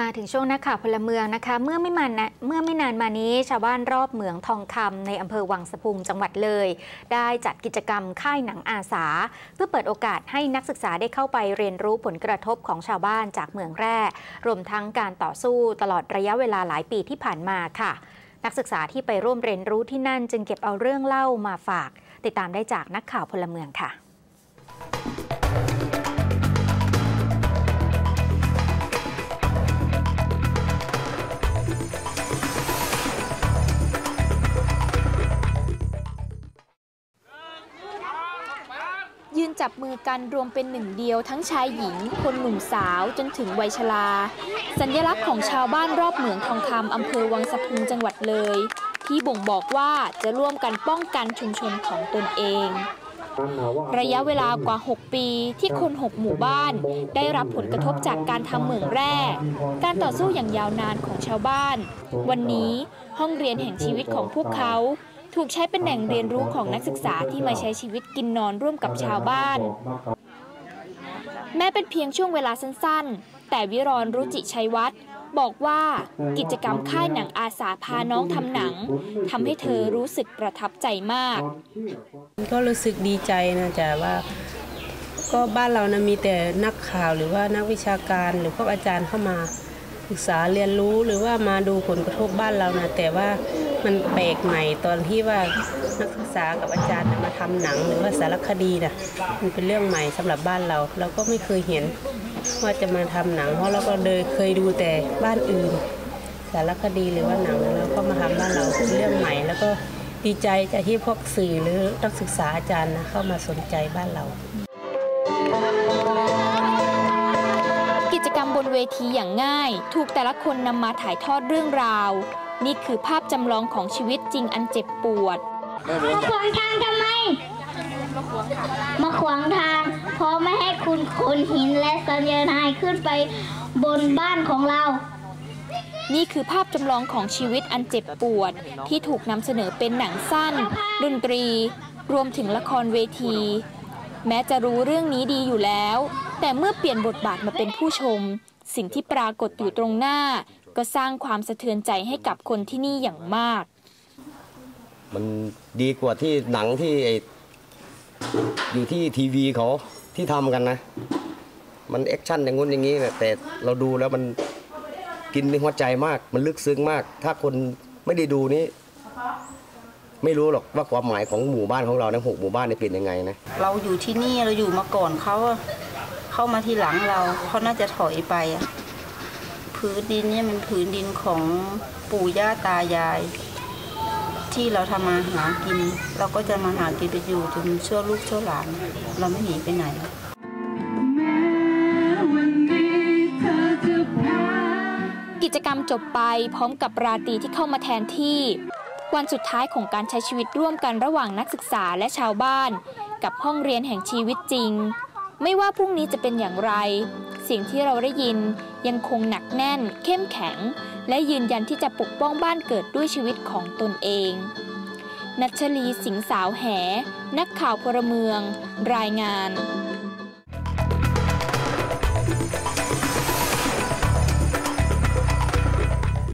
มาถึงช่วงนักข่าวพลเมืองนะคะ เมื่อไม่มานเมื่อไม่นานมานี้ชาวบ้านรอบเหมืองทองคำในอำเภอวังสะพุงจังหวัดเลย ได้จัดกิจกรรมค่ายหนังอาสา เพื่อเปิดโอกาสให้นักศึกษาได้เข้าไปเรียนรู้ผลกระทบของชาวบ้านจากเหมืองแร่ รวมทั้งการต่อสู้ตลอดระยะเวลาหลายปีที่ผ่านมาค่ะ นักศึกษาที่ไปร่วมเรียนรู้ที่นั่นจึงเก็บเอาเรื่องเล่ามาฝาก ติดตามได้จากนักข่าวพลเมืองค่ะ จับมือกันรวมเป็นหนึ่งเดียวทั้งชายหญิง คนหนุ่มสาวจนถึงวัยชรา สัญลักษณ์ของชาวบ้านรอบเหมืองทองคำอำเภอวังสะพุงจังหวัดเลย ที่บ่งบอกว่าจะร่วมกันป้องกันชุมชนของตนเอง ระยะเวลากว่า 6 ปีที่คน6หมู่บ้าน ได้รับผลกระทบจากการทำเหมืองแร่ การต่อสู้อย่างยาวนานของชาวบ้าน วันนี้ห้องเรียนแห่งชีวิตของพวกเขา ถูกใช้เป็นแหล่งเรียนรู้ของนักศึกษาที่มาใช้ชีวิตกินนอนร่วมกับชาวบ้าน แม้เป็นเพียงช่วงเวลาสั้นๆ แต่วิรอนรุจิชัยวัฒน์บอกว่ากิจกรรมค่ายหนังอาสาพาน้องทำหนังทำให้เธอรู้สึกประทับใจมาก ก็รู้สึกดีใจนะจ๊ะว่า ก็บ้านเรานะมีแต่นักข่าวหรือว่านักวิชาการหรือพวกอาจารย์เข้ามาศึกษาเรียนรู้หรือว่ามาดูผลกระทบบ้านเรานะแต่ว่า มันแปลกใหม่ตอนที่ว่านักศึกษากับอาจารย์มาทำหนังหรือว่าสารคดีนะมันเป็นเรื่องใหม่สำหรับบ้านเรา เราก็ไม่เคยเห็นว่าจะมาทำหนัง เพราะเราก็เลยเคยดูแต่บ้านอื่น สารคดีหรือว่าหนังแล้วก็มาทำบ้านเราเป็นเรื่องใหม่ แล้วก็ดีใจจากที่พวกสื่อหรือนักศึกษาอาจารย์นะเข้ามาสนใจบ้านเรากิจกรรมบนเวทีอย่างง่าย ถูกแต่ละคนนำมาถ่ายทอดเรื่องราว นี่คือภาพจำลองของชีวิตจริงอันเจ็บปวด มาขวางทางทำไม มาขวางทาง เพราะไม่ให้คุณขนหินและสัญญาณขึ้นไปบนบ้านของเรา นี่คือภาพจำลองของชีวิตอันเจ็บปวด ที่ถูกนำเสนอเป็นหนังสั้นดนตรี รวมถึงละครเวที แม้จะรู้เรื่องนี้ดีอยู่แล้ว แต่เมื่อเปลี่ยนบทบาทมาเป็นผู้ชม สิ่งที่ปรากฏอยู่ตรงหน้า ก็สร้างความสะเทือนใจให้กับคนที่นี่อย่างมาก มันดีกว่าที่หนังที่ไอ้อยู่ที่ทีวีเขาที่ทำกันนะ มันแอคชั่นอย่างงู้นอย่างนี้นะแต่เราดูแล้วมันกินในหัวใจมาก มันลึกซึ้งมาก ถ้าคนไม่ได้ดูนี่ไม่รู้หรอกว่าความหมายของหมู่บ้านของเราในหกหมู่บ้านนี่เป็นยังไงนะ เราอยู่ที่นี่เราอยู่มาก่อนเขาอะเข้ามาทีหลังเราเขาน่าจะถอยไปอะ พื้นดินเนี่ยมันพื้นดินของปู่ย่าตายาย ที่เราทำมาหากิน เราก็จะมาหากินไปอยู่จนชั่วลูกชั่วหลาน เราไม่หนีไปไหนกิจกรรมจบไปพร้อมกับราตรีที่เข้ามาแทนที่ วันสุดท้ายของการใช้ชีวิตร่วมกันระหว่างนักศึกษาและชาวบ้าน กับห้องเรียนแห่งชีวิตจริง ไม่ว่าพรุ่งนี้จะเป็นอย่างไร สิ่งที่เราได้ยินยังคงหนักแน่น เข้มแข็ง และยืนยันที่จะปกป้องบ้านเกิดด้วยชีวิตของตนเอง นัชลีสิงสาวแห นักข่าวพลเมือง รายงาน